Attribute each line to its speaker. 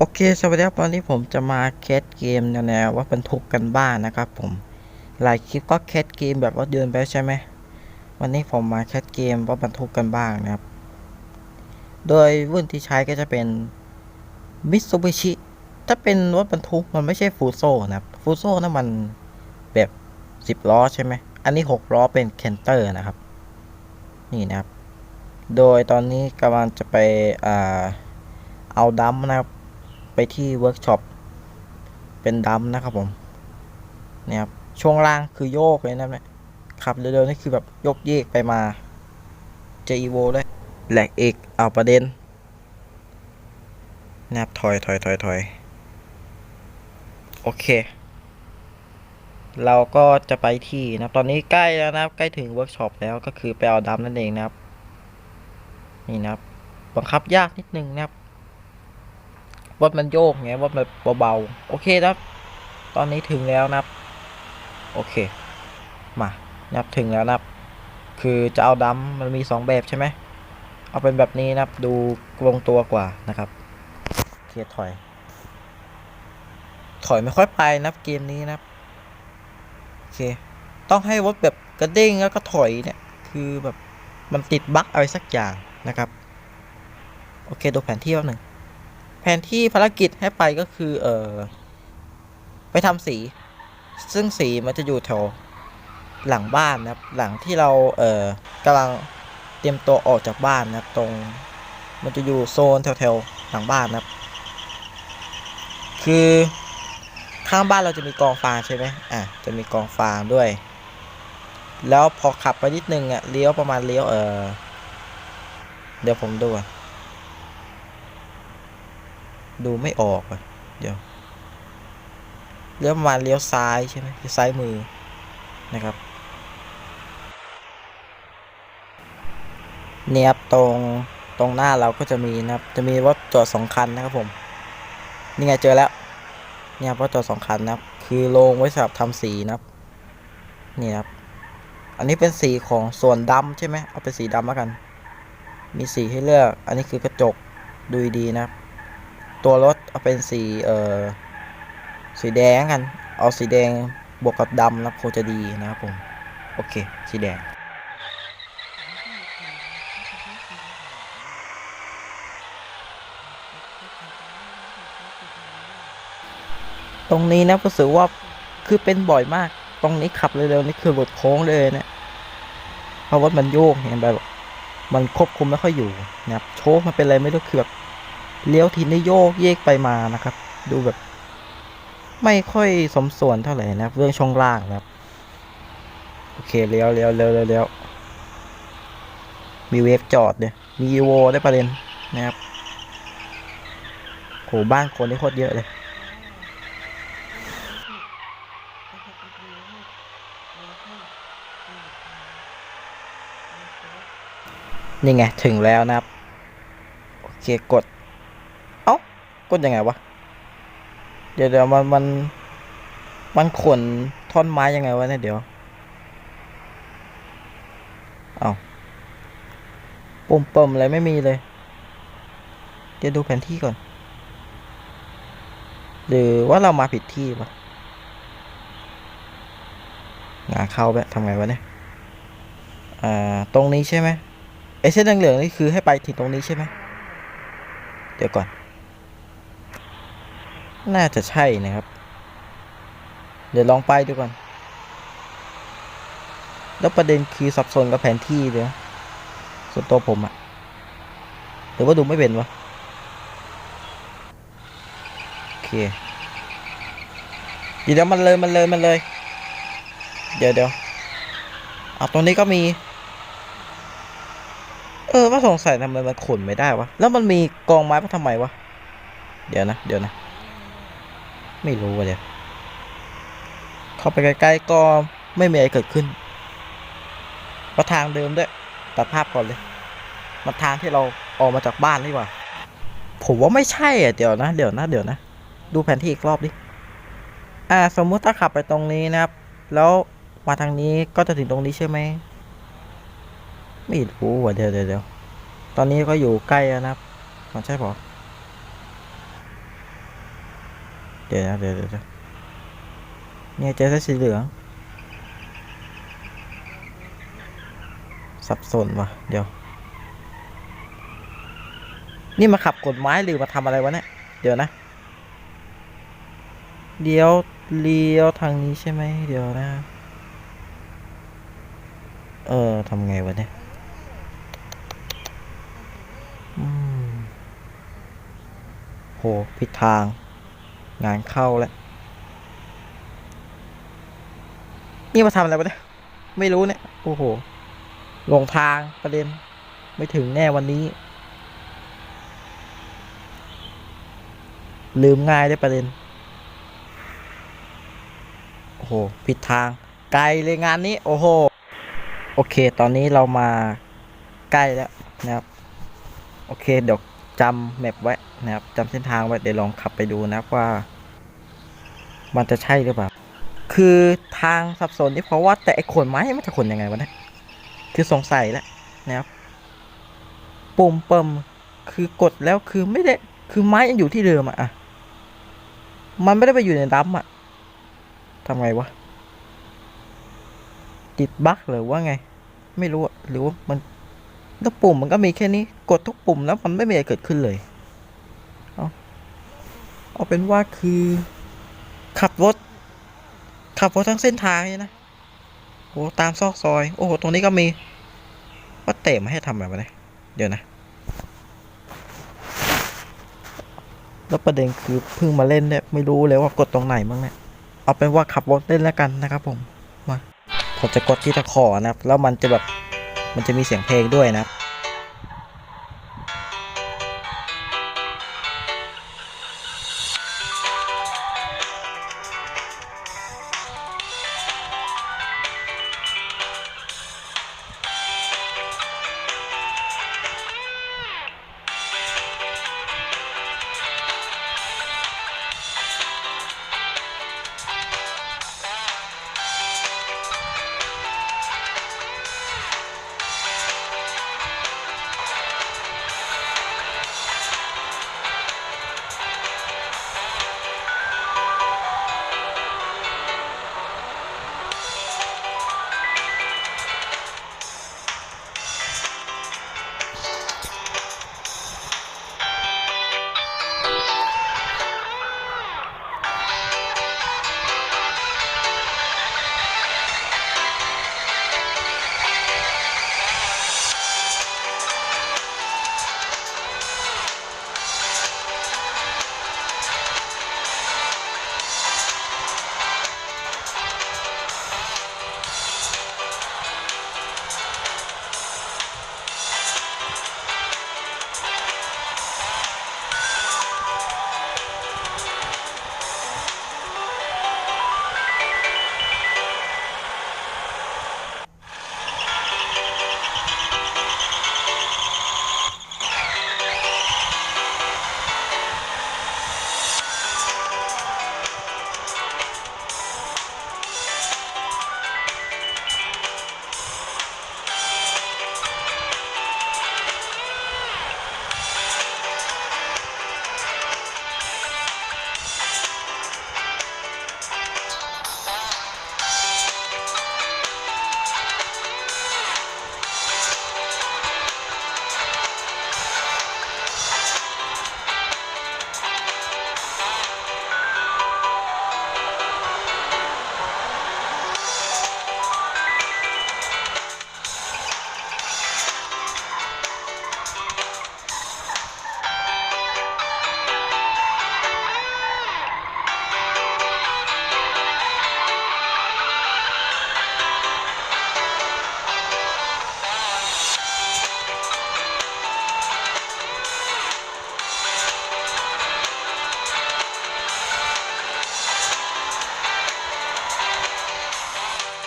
Speaker 1: โอเคสวัสดีครับวันนี้ผมจะมาแคสเกมแนวว่าบรรทุกกันบ้านนะครับผมหลายคลิปก็แคสเกมแบบว่าเดินไปใช่ไหมวันนี้ผมมาแคสเกมว่าบรรทุกกันบ้างนะครับ โดยรุ่นที่ใช้ก็จะเป็น Mitsubishi ถ้าเป็นรถบรรทุกมันไม่ใช่ฟูโซนะครับฟูโซนั่นมันแบบ10ล้อใช่ไหมอันนี้6ล้อเป็นเคนเตอร์นะครับ นี่นะครับ โดยตอนนี้กำลังจะไปอ่าเอาดัมนะครับ ไปที่เวิร์กช็อปเป็นดัมนะครับผมเนี่ยครับช่วงล่างคือโยกเลยนะเนี่ยขับเร็วๆนี่คือแบบโยกเยกไปมาเจอีโวด้วยแหลกเอกเอาประเด็นนะครับถอยถอยถอยถอยโอเค เราก็จะไปที่นะตอนนี้ใกล้แล้วนะครับ ใกล้ถึงเวิร์กช็อปแล้วก็คือไปเอาดัมนั่นเองนะครับ นี่นะครับ บังคับยากนิดนึงนะครับ รถมันโยกไงรถมันเบาๆ โอเคนะครับ ตอนนี้ถึงแล้วนะครับ โอเค มานับถึงแล้วนะครับ คือจะเอาดัมมันมีสองแบบใช่ไหม เอาเป็นแบบนี้นะครับ ดูลงตัวกว่านะครับโอเคถอย ถอยไม่ค่อยไปนะครับเกมนี้นะครับ โอเค ต้องให้รถแบบกระเด้งแล้วก็ถอยเนี่ย คือแบบมันติดบั๊กอะไรสักอย่างนะครับ โอเค ดูแผนที่แป๊บหนึ่ง นที่ภารกิจให้ไปก็คือเออไปทำสี ซึ่งสีมันจะอยู่แถวหลังบ้านนะครับ หลังที่เราเออกำลังเตรียมตัวออกจากบ้านนะครับ ตรงมันจะอยู่โซนแถวๆหลังบ้านนะครับ คือข้างบ้านเราจะมีกองฟางใช่ไหมอะ จะมีกองฟางด้วย แล้วพอขับไปนิดนึงอะ เลี้ยวประมาณเลี้ยวเออเดี๋ยวผมดูก่อน ดูไม่ออกอะ เดี๋ยวเลี้ยวมาเลี้ยวซ้ายใช่ไหมเลี้ยวซ้ายมือนะครับ เนี่ยครับตรงตรงหน้าเราก็จะมีนะครับ จะมีรถจอดสองคันนะครับผม นี่ไงเจอแล้ว เนี่ยรับรถจอดสองคันนะครับ คือโรงไว้สำหรับทำสีนะครับ นี่ครับ อันนี้เป็นสีของส่วนดำใช่ไหมเอาเป็นสีดำแล้วกัน มีสีให้เลือก อันนี้คือกระจกดูดีนะครับ ตัวรถเอาเป็นสีเอ่อสีแดงกัน เอาสีแดงบวกกับดำนะคงจะดีนะครับผม โอเค สีแดง ตรงนี้นะรู้สึกว่าคือเป็นบ่อยมาก ตรงนี้ขับเร็วๆนี่คือหลุดโค้งเลยนะเพราะรถมันโยกเห็นแบบมันควบคุมไม่ค่อยอยู่นะครับโชคมันเป็นอะไรไม่รู้คือแบบ เลี้ยวทีนี่โยกเยกไปมานะครับ ดูแบบ ไม่ค่อยสมส่วนเท่าไหร่นะครับ เรื่องช่องล่างนะครับ โอเคเลี้ยวเลี้ยวเลี้ยวเลี้ยวมีเวฟจอดเนี่ยมีอีโวได้ประเด็นนะครับโหบ้านคนนี่โคตรเยอะเลยนี่ไง ถึงแล้วนะครับ โอเค กด กดยังไงวะ เดี๋ยวเดี๋ยวมันมัน มันขนท่อนไม้ยังไงวะเนี่ยเดี๋ยว เอาปุ่มเปิมอะไรไม่มีเลย เดี๋ยวดูแผนที่ก่อน หรือว่าเรามาผิดที่ปะงาเข้าแบบทำไงวะเนี่ย อ่า ตรงนี้ใช่ไหมไอเส้นเหลืองนี่คือให้ไปถึงตรงนี้ใช่ไหม เดี๋ยวก่อน น่าจะใช่นะครับ เดี๋ยวลองไปดูก่อน แล้วประเด็นคือสับสนกับแผนที่เลยนะส่วนตัวผมอะหรือว่าดูไม่เป็นวะ โอเคเดี๋ยวมันเลยมันเลยมันเลย เดี๋ยวเดี๋ยวเอาตรงนี้ก็มี เออว่าสงสัยทำไมมันขนไม่ได้วะ แล้วมันมีกองไม้มาทำไมวะ เดี๋ยวนะ เดี๋ยวนะ ไม่รู้เดี๋ยเข้าไปใกล้ๆก็ไม่มีอะไรเกิดขึ้นมาทางเดิมด้วยตัดภาพก่อนเลยมาทางที่เราออกมาจากบ้านนี่หว่า ผมว่าไม่ใช่อะเดี๋ยวนะ เดี๋ยวนะ เดี๋ยวนะ ดูแผนที่อีกรอบดิ อ่า สมมุติถ้าขับไปตรงนี้นะครับ แล้วมาทางนี้ก็จะถึงตรงนี้ใช่ไหม ไม่รู้ว่ะเดี๋ยวเดี๋ยวเดี๋ยวตอนนี้ก็อยู่ใกล้แล้วนะครับมันใช่ปะ เดี๋ยวนะเดี๋ยวเดี๋ยวเนี่ยเจอเส้นสีเหลือง สับสนว่ะ เดี๋ยว นี่มาขับกฎหมายหรือมาทำอะไรวะเนี่ย เดี๋ยวนะเดี๋ยวเลี้ยวทางนี้ใช่ไหมเดี๋ยวนะ เออทำไงวะเนี่ยโหผิดทาง งานเข้าแล้ว นี่มาทำอะไรวะเนี่ย ไม่รู้เนี่ย โอ้โหหลงทางประเด็น ไม่ถึงแน่วันนี้ ลืมง่ายได้ประเด็น โอ้โห ผิดทาง ไกลเลยงานนี้ โอ้โห โอเค ตอนนี้เรามาใกล้แล้วนะครับ โอเค เดี๋ยว จำแมปไว้นะครับจำเส้นทางไว้เดี๋ยวลองขับไปดูนะครับว่า มันจะใช่หรือเปล่า คือทางสับสนนี่เพราะว่าแต่ไอ้ขนไม้มันจะขนยังไงวะเนี่ยคือสงสัยแล้วนะครับปุ่มเปิมคือกดแล้วคือไม่ได้คือไม้ยังอยู่ที่เดิมอะอะมันไม่ได้ไปอยู่ในดัมอะทำไงวะติดบั๊กหรือว่าไง ไม่รู้อะหรือว่ามัน แล้วปุ่มมันก็มีแค่นี้ กดทุกปุ่มแล้วมันไม่มีอะไรเกิดขึ้นเลย เอาเอาเป็นว่าคือ ขับรถ ขับรถทั้งเส้นทางเลยนะโอ้ตามซอกซอย โอ้โห ตรงนี้ก็มี ว่าเตะมาให้ทำอะไรวะเนี่ยเดี๋ยวนะ แล้วประเด็นคือเพิ่งมาเล่นเนี่ยไม่รู้เลยว่ากดตรงไหนบ้างเนี่ย เอาเป็นว่าขับรถเล่นแล้วกันนะครับผม มา ผมจะกดที่ตะขอนะครับ แล้วมันจะแบบ มันจะมีเสียงเพลงด้วยนะ